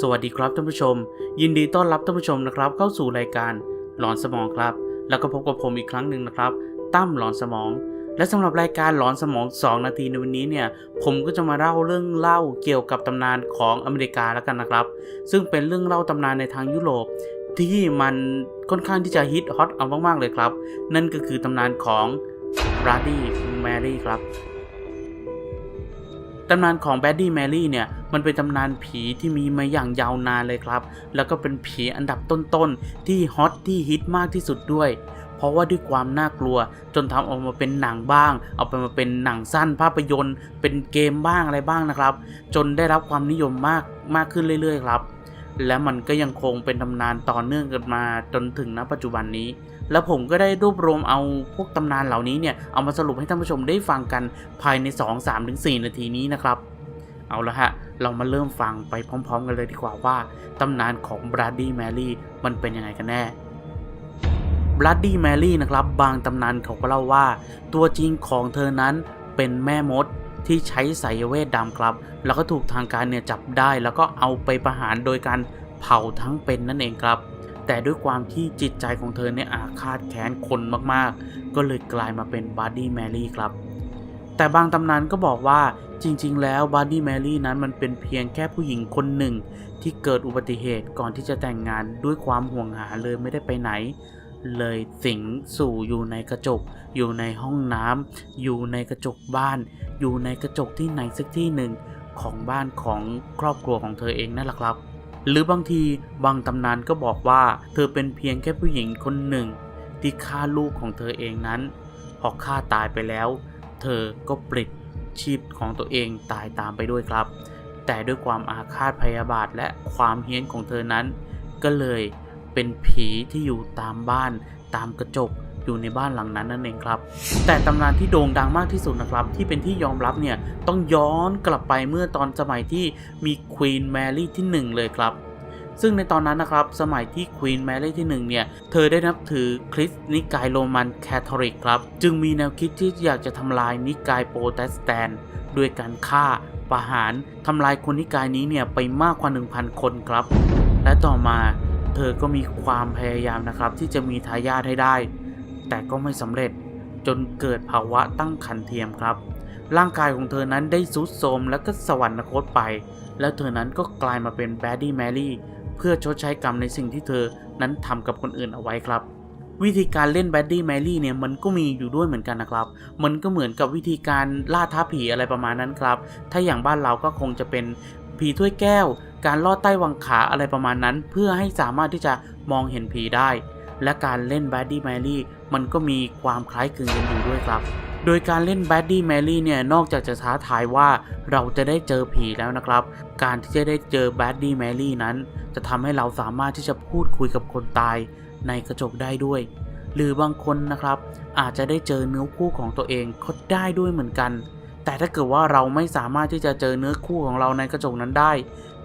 สวัสดีครับท่านผู้ชม ยินดีต้อนรับท่านผู้ชมนะครับ เข้าสู่รายการหลอนสมองครับ แล้วก็พบกับผมอีกครั้งหนึ่งนะครับตั้มหลอนสมอง และสำหรับรายการหลอนสมอง 2 นาทีในวันนี้เนี่ยผมก็จะมาเล่าเรื่องเล่าเกี่ยวกับตำนานของอเมริกาแล้วกันนะครับ ซึ่งเป็นเรื่องเล่าตำนานในทางยุโรป ที่มันค่อนข้างที่จะฮิตฮอตเอามากๆเลยครับ นั่นก็คือตำนานของบราดี้แมรี่ครับ ตำนานของแบดดี้แมรี่เนี่ยมันเป็นตำนานผีที่มีมาอย่างยาวนานเลยครับ แล้วก็เป็นผีอันดับต้นๆ ที่ฮอตที่ฮิตมากที่สุดด้วย เพราะว่าด้วยความน่ากลัวจนทำออกมาเป็นหนังบ้าง เอาไปมาเป็นหนังสั้นภาพยนตร์ เป็นเกมบ้างอะไรบ้างนะครับ จนได้รับความนิยมมากมากขึ้นเรื่อยๆครับ และมันก็ยังคงเป็นตำนานต่อเนื่องกันมาจนถึงณปัจจุบันนี้ แล้วผมก็ได้รวบรวมเอาพวกตำนานเหล่านี้เนี่ย เอามาสรุปให้ท่านผู้ชมได้ฟังกันภายใน 2 3ถึง4นาทีนี้นะครับ เอาละฮะ เรามาเริ่มฟังไปพร้อม ๆ กันเลยดีกว่าว่าตำนานของบรัดดี้แมรี่มันเป็นยังไงกันแน่บรัดดี้แมรี่นะครับ บางตำนานเขาก็เล่าว่า ตัวจริงของเธอนั้นเป็นแม่มดที่ใช้สายเวทดำครับ แล้วก็ถูกทางการเนี่ยจับได้ แล้วก็เอาไปประหารโดยการเผาทั้งเป็นนั่นเองครับ แต่ด้วยความที่จิตใจของเธอเนี่ยอาฆาตแค้นคนมากๆ ก็เลยกลายมาเป็นบ u ดดี้แมรี่ครับ แต่บางตำนานก็บอกว่าจริงๆ แล้วบ u ดดี้แมรี่นั้นมันเป็นเพียงแค่ผู้หญิงคนหนึ่ง ที่เกิดอุบัติเหตุก่อนที่จะแต่งงานด้วยความห่วงหาเลยไม่ได้ไปไหน เลยสิงสู่อยู่ในกระจก อยู่ในห้องน้ำอยู่ในกระจกบ้าน อยู่ในกระจกที่ไหนสักที่หนึ่งของบ้านของครอบครัวของเธอเองนั่นแหละครับ หรือบางทีบางตำนานก็บอกว่า เธอเป็นเพียงแค่ผู้หญิงคนหนึ่ง ที่ฆ่าลูกของเธอเองนั้น พอฆ่าตายไปแล้ว เธอก็ปลิดชีพของตัวเองตายตามไปด้วยครับ แต่ด้วยความอาฆาตพยาบาทและความเฮี้ยนของเธอนั้น ก็เลยเป็นผีที่อยู่ตามบ้าน ตามกระจก อยู่ในบ้านหลังนั้นนั่นเองครับ แต่ตำนานที่โด่งดังมากที่สุดนะครับ ที่เป็นที่ยอมรับเนี่ยต้องย้อนกลับไปเมื่อตอนสมัยที่มีควีนแมรี่ที่ 1 เลยครับ ซึ่งในตอนนั้นนะครับ สมัยที่ควีนแมรี่ที่ 1 เนี่ย เธอได้นับถือคริสต์นิกายโรมันแคทอลิกครับ จึงมีแนวคิดที่อยากจะทำลายนิกายโปรเตสแตนต์ด้วยการฆ่าประหารทำลายคนนิกายนี้เนี่ยไปมากกว่า 1,000 คนครับ และต่อมาเธอก็มีความพยายามนะครับที่จะมีทายาทให้ได้ แต่ก็ไม่สำเร็จจนเกิดภาวะตั้งครรภ์เทียมครับ ร่างกายของเธอนั้นได้สุดโทมแล้วก็สวรรคตไป แล้วเธอนั้นก็กลายมาเป็นแบดดี้แมรี่เพื่อชดใช้กรรมในสิ่งที่เธอนั้นทำกับคนอื่นเอาไว้ครับ วิธีการเล่นแบดดี้แมรี่เนี่ยมันก็มีอยู่ด้วยเหมือนกันนะครับ มันก็เหมือนกับวิธีการล่าท้าผีอะไรประมาณนั้นครับ ถ้าอย่างบ้านเราก็คงจะเป็นผีถ้วยแก้ว การลอดใต้วังขาอะไรประมาณนั้น เพื่อให้สามารถที่จะมองเห็นผีได้ และการเล่นแบดดี้แมรี่ มันก็มีความคล้ายคลึงกันอยู่ด้วยครับ โดยการเล่นแบดดี้แมรี่เนี่ยนอกจากจะท้าทายว่าเราจะได้เจอผีแล้วนะครับ การที่จะได้เจอแบดดี้แมรี่นั้น จะทำให้เราสามารถที่จะพูดคุยกับคนตายในกระจกได้ด้วย หรือบางคนนะครับ อาจจะได้เจอเนื้อคู่ของตัวเองก็ได้ด้วยเหมือนกัน แต่ถ้าเกิดว่าเราไม่สามารถที่จะเจอเนื้อคู่ของเราในกระจกนั้นได้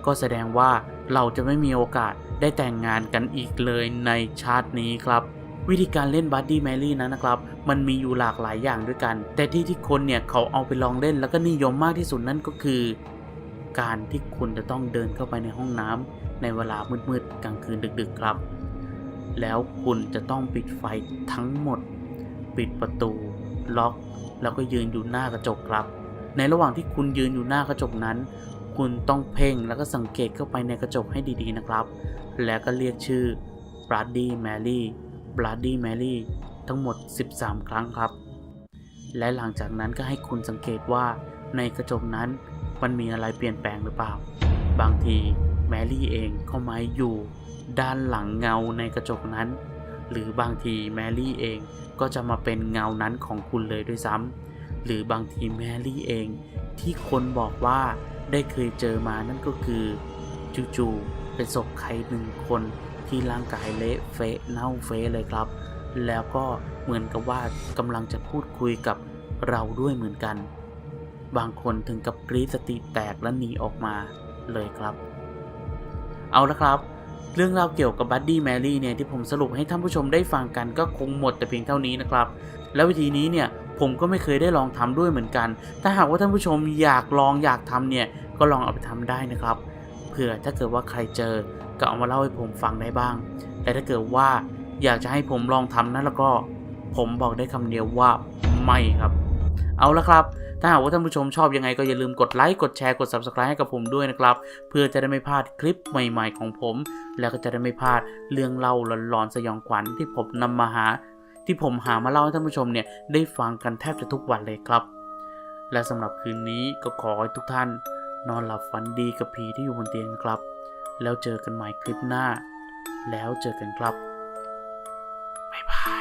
ก็แสดงว่าเราจะไม่มีโอกาสได้แต่งงานกันอีกเลยในชาตินี้ครับ วิธีการเล่นบัดดี้แมรี่นั้นนะครับ มันมีอยู่หลากหลายอย่างด้วยกัน แต่ที่ที่คนเนี่ยเขาเอาไปลองเล่นแล้วก็นิยมมากที่สุดนั่นก็คือ การที่คุณจะต้องเดินเข้าไปในห้องน้ำในเวลามืดๆกลางคืนดึก ๆครับ แล้วคุณจะต้องปิดไฟทั้งหมด ปิดประตู ล็อก แล้วก็ยืนอยู่หน้ากระจกครับ ในระหว่างที่คุณยืนอยู่หน้ากระจกนั้น คุณต้องเพ่งแล้วก็สังเกตเข้าไปในกระจกให้ดีๆนะครับ แล้วก็เรียกชื่อ b r a d d y Mary b r a d d y Mary ทั้งหมด 13 ครั้งครับ และหลังจากนั้นก็ให้คุณสังเกตว่าในกระจกนั้นมันมีอะไรเปลี่ยนแปลงหรือเปล่า บางทีแมรี่เองก็มาอยู่ด้านหลังเงาในกระจกนั้น หรือบางทีแมรี่เองก็จะมาเป็นเงานั้นของคุณเลยด้วยซ้ำหรือบางทีแมรี่เองที่คนบอกว่าได้เคยเจอมานั่นก็คือจู่ๆเป็นศพใครหนึ่งคน ที่ร่างกายเละเฟะเน่าเฟะเลยครับ แล้วก็เหมือนกับว่ากำลังจะพูดคุยกับเราด้วยเหมือนกัน บางคนถึงกับกรีดสติแตกและหนีออกมาเลยครับ เอาละครับ เรื่องราวเกี่ยวกับบัดดี้แมรี่เนี่ยที่ผมสรุปให้ท่านผู้ชมได้ฟังกันก็คงหมดแต่เพียงเท่านี้นะครับ แล้ววิธีนี้เนี่ยผมก็ไม่เคยได้ลองทำด้วยเหมือนกัน ถ้าหากว่าท่านผู้ชมอยากลองอยากทำเนี่ยก็ลองเอาไปทำได้นะครับ เผื่อถ้าเกิดว่าใครเจอ ก็เอามาเล่าให้ผมฟังได้บ้าง แต่ถ้าเกิดว่าอยากจะให้ผมลองทำนั่นแล้วก็ผมบอกได้คำเดียวว่าไม่ครับ เอาละครับ ถ้าหากว่าท่านผู้ชมชอบยังไงก็อย่าลืมกดไลค์ กดแชร์ กด Subscribe ให้กับผมด้วยนะครับ เพื่อจะได้ไม่พลาดคลิปใหม่ ๆ ของผม แล้วก็จะได้ไม่พลาดเรื่องเล่าหลอนๆสยองขวัญที่ผมนำมาหา ที่ผมหามาเล่าให้ท่านผู้ชมเนี่ยได้ฟังกันแทบจะทุกวันเลยครับ และสำหรับคืนนี้ก็ขอให้ทุกท่าน นอนหลับฝันดีกับผีที่อยู่บนเตียงนะครับ แล้วเจอกันใหม่คลิปหน้า แล้วเจอกันครับบ๊ายบาย